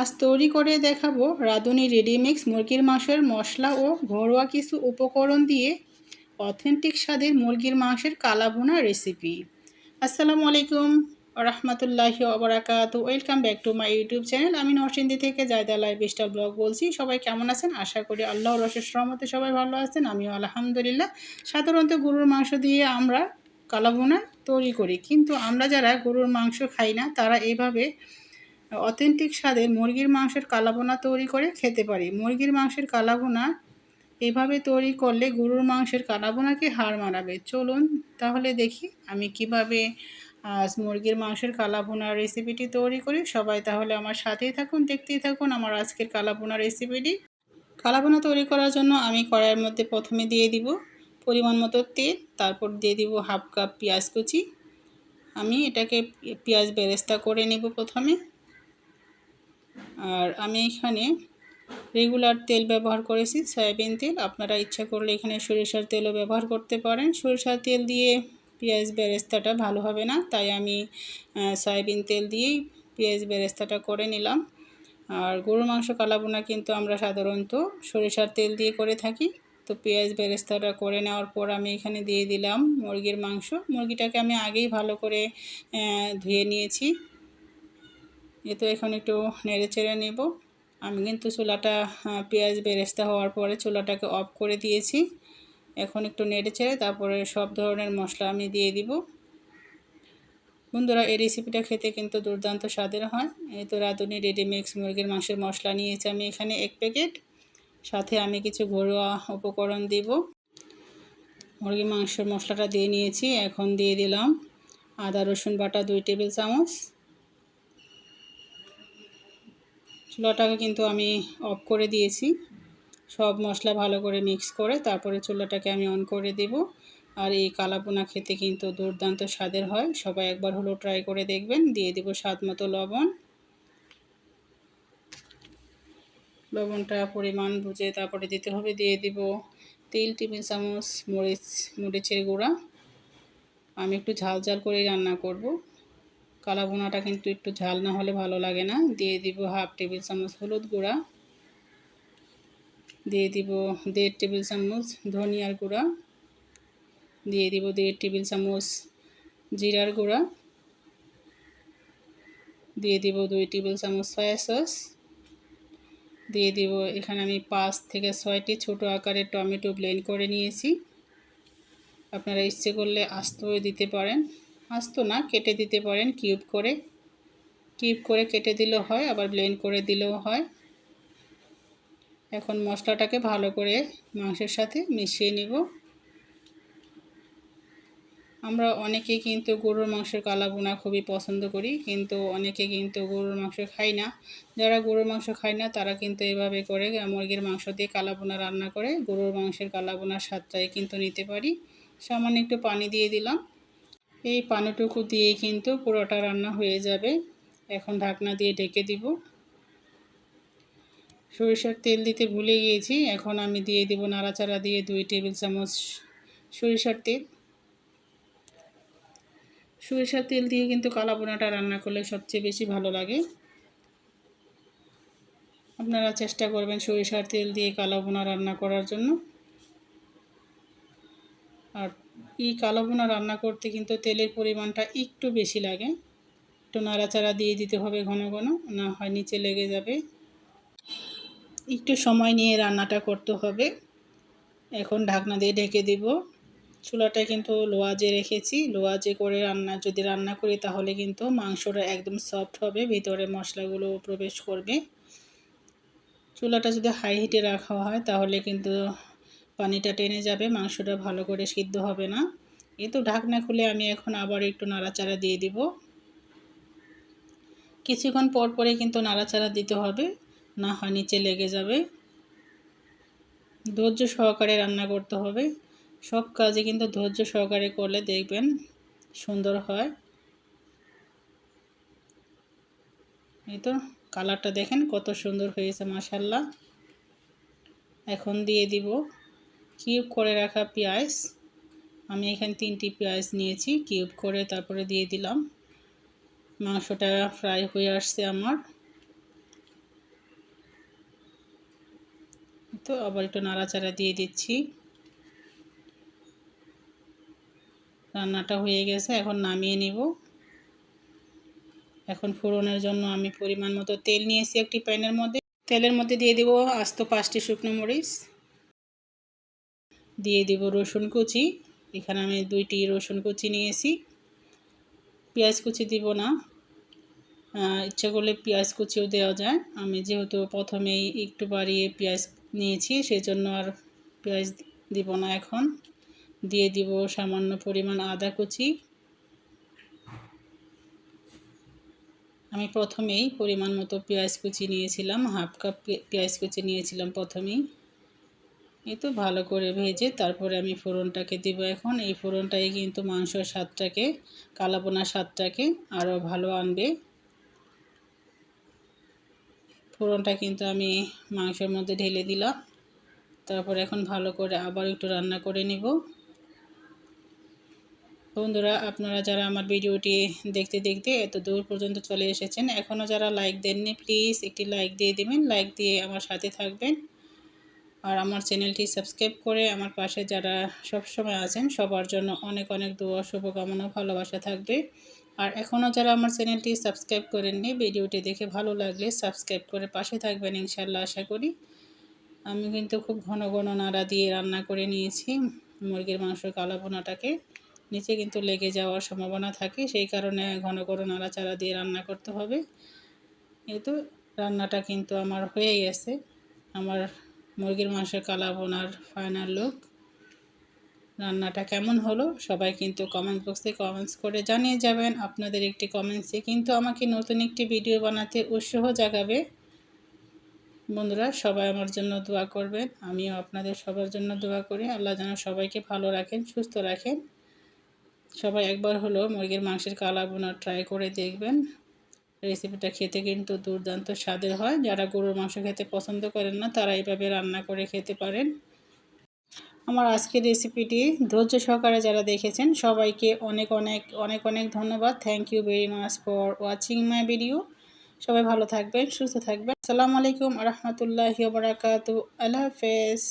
আজ তৈরি করে দেখাবো রাঁধুনি রেডিমিক্স মুরগির মাংসের মশলা ও ঘরোয়া কিছু উপকরণ দিয়ে অথেন্টিক স্বাদের মুরগির মাংসের কালাভুনা রেসিপি। আসসালামু আলাইকুম রহমতুল্লাহি ওবরাকাত। Welcome back to my YouTube channel. আমি নরসিংদী থেকে জায়দা লাইফ স্টাইল ব্লগ বলছি। সবাই কেমন আছেন? আশা করি আল্লাহ রসের রহমতে সবাই ভালো আছেন। আমিও আলহামদুলিল্লাহ। সাধারণত গরুর মাংস দিয়ে আমরা কালাভুনা তৈরি করি। কিন্তু আমরা যারা গরুর মাংস খাই না, তারা এইভাবে অথেন্টিক স্বাদের মুরগির মাংসের কালাবোনা তৈরি করে খেতে পারি। মুরগির মাংসের কালাবোনা এভাবে তৈরি করলে গরুর মাংসের কালাবোনাকে হার মারাবে চলুন তাহলে দেখি আমি কীভাবে মুরগির মাংসের কালাবোনার রেসিপিটি তৈরি করি। সবাই তাহলে আমার সাথেই থাকুন, দেখতেই থাকুন আমার আজকের কালাবোনা রেসিপিটি। কালাবোনা তৈরি করার জন্য আমি কড়াইয়ের মধ্যে প্রথমে দিয়ে দিব পরিমাণ মতো তেল, তারপর দিয়ে দিব হাফ কাপ পেঁয়াজ কুচি। আমি এটাকে পেঁয়াজ বেরেস্তা করে নেব প্রথমে। আর আমি এখানে রেগুলার তেল ব্যবহার করেছি, সয়াবিন তেল। আপনারা ইচ্ছা করলে এখানে সরিষার তেলও ব্যবহার করতে পারেন। সরিষার তেল দিয়ে পেঁয়াজ বেরেস্তাটা ভালো হবে না, তাই আমি সয়াবিন তেল দিয়েই পেঁয়াজ বেরেস্তাটা করে নিলাম। আর গরুর মাংস কালাবোনা কিন্তু আমরা সাধারণত সরিষার তেল দিয়ে করে থাকি। তো পেঁয়াজ বেরেস্তাটা করে নেওয়ার পর আমি এখানে দিয়ে দিলাম মুরগির মাংস। মুরগিটাকে আমি আগেই ভালো করে ধুয়ে নিয়েছি। এ তো এখন একটু নেড়ে চেড়ে নেব। আমি কিন্তু চুলাটা পেঁয়াজ বেরেস্তা হওয়ার পরে চুলাটাকে অফ করে দিয়েছি। এখন একটু নেড়ে চেড়ে তারপরে সব ধরনের মশলা আমি দিয়ে দিব। বন্ধুরা, এই রেসিপিটা খেতে কিন্তু দুর্দান্ত স্বাদের হয়। এই তো রাঁধুনি রেডিমিক্স মুরগির মাংসের মশলা নিয়েছি আমি এখানে এক প্যাকেট। সাথে আমি কিছু ঘরোয়া উপকরণ দিব। মুরগির মাংসের মশলাটা দিয়ে নিয়েছি, এখন দিয়ে দিলাম আদা, রসুন বাটা, দুই টেবিল চামচ। চুলাটাকে কিন্তু আমি অফ করে দিয়েছি। সব মশলা ভালো করে মিক্স করে তারপরে চুলাটাকে আমি অন করে দেব। আর এই কালাপোনা খেতে কিন্তু দুর্দান্ত স্বাদের হয়। সবাই একবার হলো ট্রাই করে দেখবেন। দিয়ে দেব স্বাদ মতো লবণ। লবণটা পরিমাণ বুঝে তারপরে দিতে হবে। দিয়ে দিব তিল টেবিল চামচ মরিচ, মরিচের গুঁড়া। আমি একটু ঝাল ঝাল করে রান্না করব। কালা বোনাটা কিন্তু একটু ঝাল না হলে ভালো লাগে না। দিয়ে দিব হাফ টেবিল চামচ হলুদ গুঁড়া। দিয়ে দিব দেড় টেবিল চামচ ধনিয়ার গুঁড়া। দিয়ে দিব দেড় টেবিল চামচ জিরার গুঁড়া। দিয়ে দিব দুই টেবিল চামচ সয়া সস। দিয়ে দিব এখানে আমি পাঁচ থেকে ছয়টি ছোট আকারের টমেটো ব্লেন্ড করে নিয়েছি। আপনারা ইচ্ছে করলে আস্তও দিতে পারেন। আস্ত না, কেটে দিতে পারেন। কিউব করে কিউব করে কেটে দিলেও হয়, আবার ব্লেন্ড করে দিলেও হয়। এখন মশলাটাকে ভালো করে মাংসের সাথে মিশিয়ে নিব। আমরা অনেকেই কিন্তু গরুর মাংসের কালা বোনা খুবই পছন্দ করি, কিন্তু অনেকে কিন্তু গরুর মাংস খাই না। যারা গরুর মাংস খায় না, তারা কিন্তু এভাবে করে মুরগির মাংস দিয়ে কালা বোনা রান্না করে, গরুর মাংসের কালা বোনার স্বাদটাই কিন্তু নিতে পারি। সামান্য একটু পানি দিয়ে দিলাম। এই পানিটুকু দিয়ে কিন্তু পুরোটা রান্না হয়ে যাবে। এখন ঢাকনা দিয়ে ঢেকে দিব। সরিষার তেল দিতে ভুলে গিয়েছি। এখন আমি দিয়ে দিব নাড়াচাড়া দিয়ে দুই টেবিল চামচ সরিষার তেল। সরিষার তেল দিয়ে কিন্তু কালাবোনাটা রান্না করলে সবচেয়ে বেশি ভালো লাগে। আপনারা চেষ্টা করবেন সরিষার তেল দিয়ে কালাবোনা রান্না করার জন্য। আর এই কালো বোনা রান্না করতে কিন্তু তেলের পরিমাণটা একটু বেশি লাগে। একটু নাড়াচাড়া দিয়ে দিতে হবে ঘন ঘন, না হয় নিচে লেগে যাবে। একটু সময় নিয়ে রান্নাটা করতে হবে। এখন ঢাকনা দিয়ে ঢেকে দিব। চুলাটা কিন্তু লোয়াজে রেখেছি। লোয়াজে করে রান্না, যদি রান্না করি তাহলে কিন্তু মাংসটা একদম সফট হবে, ভিতরে মশলাগুলো প্রবেশ করবে। চুলাটা যদি হাই হিটে রাখা হয় তাহলে কিন্তু পানিটা টেনে যাবে, মাংসটা ভালো করে সিদ্ধ হবে না। এই তো ঢাকনা খুলে আমি এখন আবার একটু নাড়াচাড়া দিয়ে দিব। কিছুক্ষণ পর পরে কিন্তু নাড়াচাড়া দিতে হবে, না হয় নিচে লেগে যাবে। ধৈর্য সহকারে রান্না করতে হবে। সব কাজে কিন্তু ধৈর্য সহকারে করলে দেখবেন সুন্দর হয়। এই তো কালারটা দেখেন কত সুন্দর হয়েছে মাসাল্লাহ এখন দিয়ে দিব। কিউব করে রাখা পেঁয়াজ। আমি এখানে তিনটি পেঁয়াজ নিয়েছি, কিউব করে তারপরে দিয়ে দিলাম। মাংসটা ফ্রাই হয়ে আসছে আমার। তো আবার একটু নাড়াচাড়া দিয়ে দিচ্ছি। রান্নাটা হয়ে গেছে, এখন নামিয়ে নিব। এখন ফোড়নের জন্য আমি পরিমাণ মতো তেল নিয়েছি একটি প্যানের মধ্যে। তেলের মধ্যে দিয়ে দেবো আস্ত পাঁচটি শুকনো মরিচ। দিয়ে দেব রসুন কুচি। এখানে আমি দুইটি রসুন কুচি নিয়েছি। পেঁয়াজ কুচি দিব না। ইচ্ছা করলে পেঁয়াজ কুচিও দেওয়া যায়। আমি যেহেতু প্রথমেই একটু বাড়িয়ে পেঁয়াজ নিয়েছি সেই জন্য আর পেঁয়াজ দিব না এখন। দিয়ে দিব সামান্য পরিমাণ আদা কুচি। আমি প্রথমেই পরিমাণ মতো পেঁয়াজ কুচি নিয়েছিলাম, হাফ কাপ পেঁয়াজ কুচি নিয়েছিলাম প্রথমেই। এই তো ভালো করে ভেজে তারপরে আমি ফোড়নটাকে দিব এখন। এই ফোড়নটাই কিন্তু মাংসর স্বাদটাকে কালাবোনা স্বাদটাকে আরও ভালো আনবে। ফোড়নটা কিন্তু আমি মাংসের মধ্যে ঢেলে দিলাম। তারপর এখন ভালো করে আবার একটু রান্না করে নিব। বন্ধুরা, আপনারা যারা আমার ভিডিওটি দেখতে দেখতে এত দূর পর্যন্ত চলে এসেছেন এখনও যারা লাইক দেননি, প্লিজ একটি লাইক দিয়ে দেবেন। লাইক দিয়ে আমার সাথে থাকবেন। আর আমার চ্যানেলটি সাবস্ক্রাইব করে আমার পাশে যারা সব সময় আছেন, সবার জন্য অনেক অনেক দোয়া, শুভকামনা, ভালোবাসা থাকবে। আর এখনও যারা আমার চ্যানেলটি সাবস্ক্রাইব করেননি, ভিডিওটি দেখে ভালো লাগলে সাবস্ক্রাইব করে পাশে থাকবেন ইনশাল্লাহ আশা করি। আমি কিন্তু খুব ঘন ঘন নাড়া দিয়ে রান্না করে নিয়েছি মুরগির মাংসের কালা বোনাটাকে নিচে কিন্তু লেগে যাওয়ার সম্ভাবনা থাকে, সেই কারণে ঘন ঘন নাড়া নাড়াচাড়া দিয়ে রান্না করতে হবে। এই তো রান্নাটা কিন্তু আমার হয়ে গেছে আমার মুরগির মাংসের কালা বোনার ফাইনাল লুক রান্নাটা কেমন হলো? সবাই কিন্তু কমেন্ট বক্সে কমেন্টস করে জানিয়ে যাবেন। আপনাদের একটি কমেন্টসে কিন্তু আমাকে নতুন একটি ভিডিও বানাতে উৎসাহ জাগাবে। বন্ধুরা, সবাই আমার জন্য দোয়া করবেন। আমিও আপনাদের সবার জন্য দোয়া করি। আল্লাহ যেন সবাইকে ভালো রাখেন, সুস্থ রাখেন। সবাই একবার হলো মুরগির মাংসের কালা বোনা ট্রাই করে দেখবেন। রেসিপিটা খেতে কিন্তু দুর্দান্ত স্বাদের হয়। যারা গরুর মাংস খেতে পছন্দ করেন না, তারা এইভাবে রান্না করে খেতে পারেন। আমার আজকের রেসিপিটি ধৈর্য সহকারে যারা দেখেছেন, সবাইকে অনেক অনেক অনেক অনেক ধন্যবাদ। Thank you very much for watching my video সবাই ভালো থাকবেন, সুস্থ থাকবেন। আসসালামু আলাইকুম রহমতুল্লাহি বারাকাতু আল্লাহ হাফেজ।